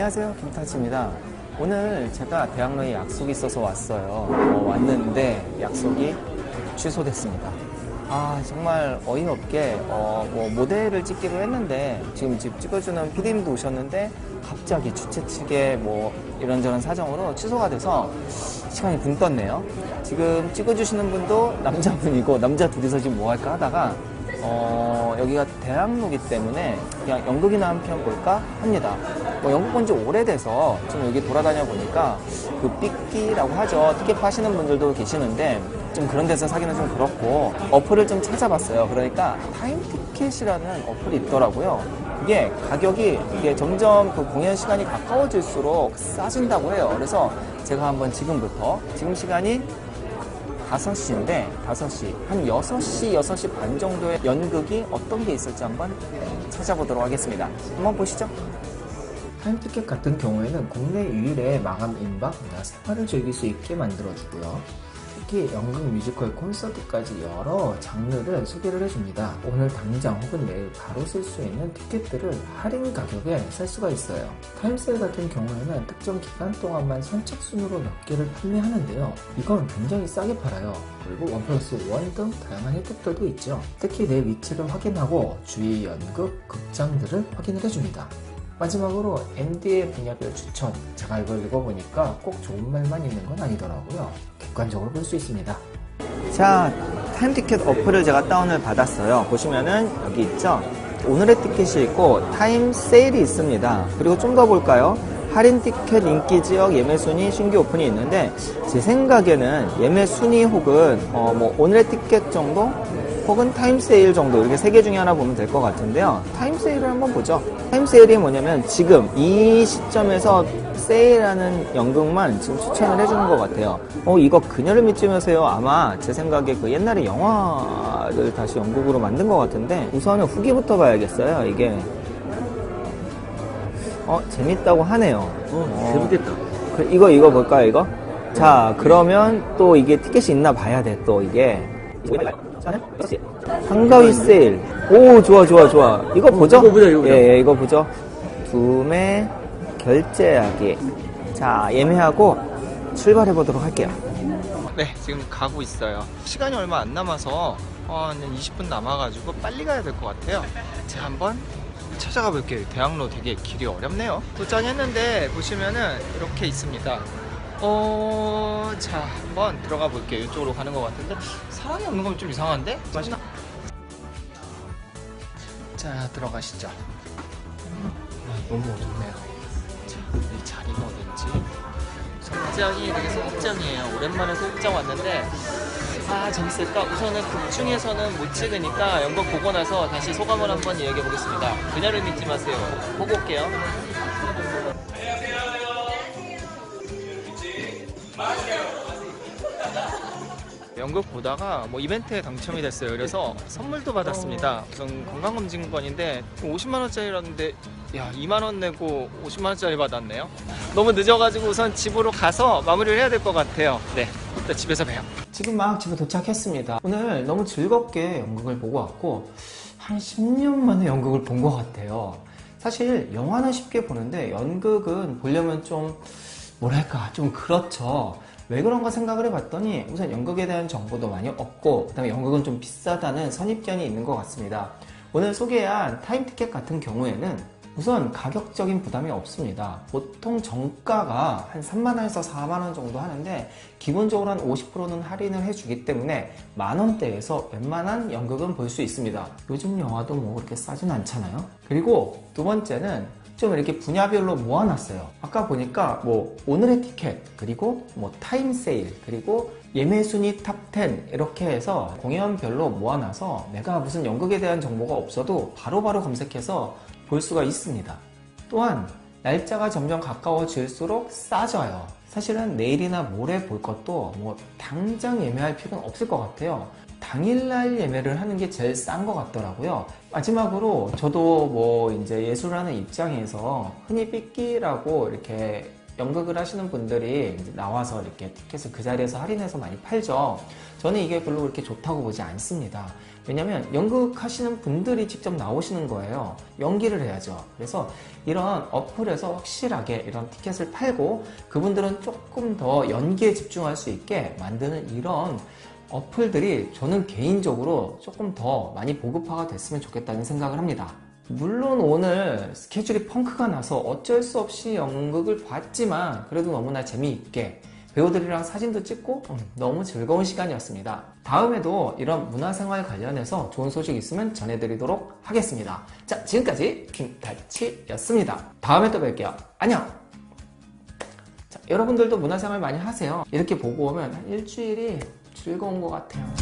안녕하세요. 김타치입니다. 오늘 제가 대학로에 약속이 있어서 왔어요. 어, 왔는데 약속이 취소됐습니다. 아, 정말 어이없게, 어, 뭐, 모델을 찍기로 했는데, 지금 집 찍어주는 PD님도 오셨는데, 갑자기 주최 측에 뭐, 이런저런 사정으로 취소가 돼서, 시간이 붕 떴네요. 지금 찍어주시는 분도 남자분이고, 남자 둘이서 지금 뭐 할까 하다가, 어, 여기가 대학로기 때문에 그냥 연극이나 한 편 볼까 합니다. 뭐 연극 본 지 오래돼서 좀 여기 돌아다녀 보니까 그 삐끼라고 하죠. 티켓 파시는 분들도 계시는데 좀 그런 데서 사기는 좀 그렇고 어플을 좀 찾아봤어요. 그러니까 타임 티켓이라는 어플이 있더라고요. 이게 가격이 이게 점점 그 공연 시간이 가까워질수록 싸진다고 해요. 그래서 제가 한번 지금부터 지금 시간이 5시인데 5시 한 6시 6시 반 정도의 연극이 어떤 게 있을지 한번 찾아보도록 하겠습니다 한번 보시죠 타임티켓 같은 경우에는 국내 유일의 마감 임박 문화 생활을 즐길 수 있게 만들어주고요. 특히 연극, 뮤지컬, 콘서트까지 여러 장르를 소개를 해줍니다. 오늘 당장 혹은 내일 바로 쓸 수 있는 티켓들을 할인 가격에 살 수가 있어요. 타임세일 같은 경우에는 특정 기간 동안만 선착순으로 몇 개를 판매하는데요. 이건 굉장히 싸게 팔아요. 그리고 원 플러스 원 등 다양한 혜택들도 있죠. 특히 내 위치를 확인하고 주위 연극, 극장들을 확인을 해줍니다. 마지막으로 MD의 분야별 추천. 제가 이걸 읽어보니까 꼭 좋은 말만 있는 건 아니더라고요. 객관적으로 볼 수 있습니다. 자 타임 티켓 어플을 제가 다운을 받았어요 보시면은 여기 있죠 오늘의 티켓이 있고 타임 세일이 있습니다 그리고 좀 더 볼까요 할인 티켓 인기 지역 예매 순위 신규 오픈이 있는데 제 생각에는 예매 순위 혹은 어, 뭐 오늘의 티켓 정도 혹은 타임 세일 정도 이렇게 세 개 중에 하나 보면 될 것 같은데요. 타임 세일을 한번 보죠. 타임 세일이 뭐냐면 지금 이 시점에서 세일하는 연극만 지금 추천을 해주는 것 같아요. 어 이거 그녀를 믿지 마세요. 아마 제 생각에 그 옛날에 영화를 다시 연극으로 만든 것 같은데 우선은 후기부터 봐야겠어요. 이게 어 재밌다고 하네요. 어, 재밌겠다. 그, 이거 이거 볼까요 이거? 자 그러면 또 이게 티켓이 있나 봐야 돼 또 이게 한가위 세일 오 좋아 좋아 좋아 이거 보죠? 이거 보자, 이거 보자. 예, 예 이거 보죠 두매 결제하기 자 예매하고 출발해 보도록 할게요 네 지금 가고 있어요 시간이 얼마 안 남아서 어, 한 20분 남아가지고 빨리 가야 될 것 같아요 제가 한번 찾아가 볼게요. 대학로 되게 길이 어렵네요. 도착했는데 보시면은 이렇게 있습니다. 어, 자, 한번 들어가 볼게요. 이쪽으로 가는 것 같은데 사람이 없는 건 좀 이상한데? 맛있나? 자, 들어가시죠. 아, 너무 어둡네요. 자, 이 자리가 어딘지. 소극장이 되게 소극장이에요. 오랜만에 소극장 왔는데 아 재밌을까? 우선은 극 중에서는 못 찍으니까 연극 보고 나서 다시 소감을 한번 이야기해 보겠습니다. 그녀를 믿지 마세요. 보고 올게요. 연극 보다가 뭐 이벤트에 당첨이 됐어요. 그래서 선물도 받았습니다. 우선 건강검진권인데 50만 원짜리라는데 야 2만 원 내고 50만 원짜리 받았네요. 너무 늦어가지고 우선 집으로 가서 마무리를 해야 될 것 같아요. 네, 일단 집에서 봬요. 지금 막 집에 도착했습니다. 오늘 너무 즐겁게 연극을 보고 왔고 한 10년 만에 연극을 본 것 같아요. 사실 영화는 쉽게 보는데 연극은 보려면 좀 뭐랄까 좀 그렇죠. 왜 그런가 생각을 해봤더니 우선 연극에 대한 정보도 많이 없고 그 다음에 연극은 좀 비싸다는 선입견이 있는 것 같습니다. 오늘 소개한 타임 티켓 같은 경우에는 우선 가격적인 부담이 없습니다. 보통 정가가 한 3만원에서 4만원 정도 하는데 기본적으로 한 50%는 할인을 해주기 때문에 만원대에서 웬만한 연극은 볼 수 있습니다. 요즘 영화도 뭐 그렇게 싸진 않잖아요. 그리고 두 번째는 좀 이렇게 분야별로 모아놨어요. 아까 보니까 뭐 오늘의 티켓 그리고 뭐 타임 세일 그리고 예매 순위 탑10 이렇게 해서 공연별로 모아놔서 내가 무슨 연극에 대한 정보가 없어도 바로바로 검색해서 볼 수가 있습니다. 또한 날짜가 점점 가까워질수록 싸져요. 사실은 내일이나 모레 볼 것도 뭐 당장 예매할 필요는 없을 것 같아요. 당일날 예매를 하는 게 제일 싼 것 같더라고요. 마지막으로 저도 뭐 이제 예술하는 입장에서 흔히 삐끼라고 이렇게 연극을 하시는 분들이 나와서 이렇게 티켓을 그 자리에서 할인해서 많이 팔죠. 저는 이게 별로 그렇게 좋다고 보지 않습니다. 왜냐면 연극 하시는 분들이 직접 나오시는 거예요. 연기를 해야죠. 그래서 이런 어플에서 확실하게 이런 티켓을 팔고 그분들은 조금 더 연기에 집중할 수 있게 만드는 이런 어플들이 저는 개인적으로 조금 더 많이 보급화가 됐으면 좋겠다는 생각을 합니다. 물론 오늘 스케줄이 펑크가 나서 어쩔 수 없이 연극을 봤지만 그래도 너무나 재미있게 배우들이랑 사진도 찍고 음, 너무 즐거운 시간이었습니다. 다음에도 이런 문화생활 관련해서 좋은 소식 있으면 전해드리도록 하겠습니다. 자, 지금까지 김달치였습니다. 다음에 또 뵐게요. 안녕! 자, 여러분들도 문화생활 많이 하세요. 이렇게 보고 오면 한 일주일이 즐거운 것 같아요.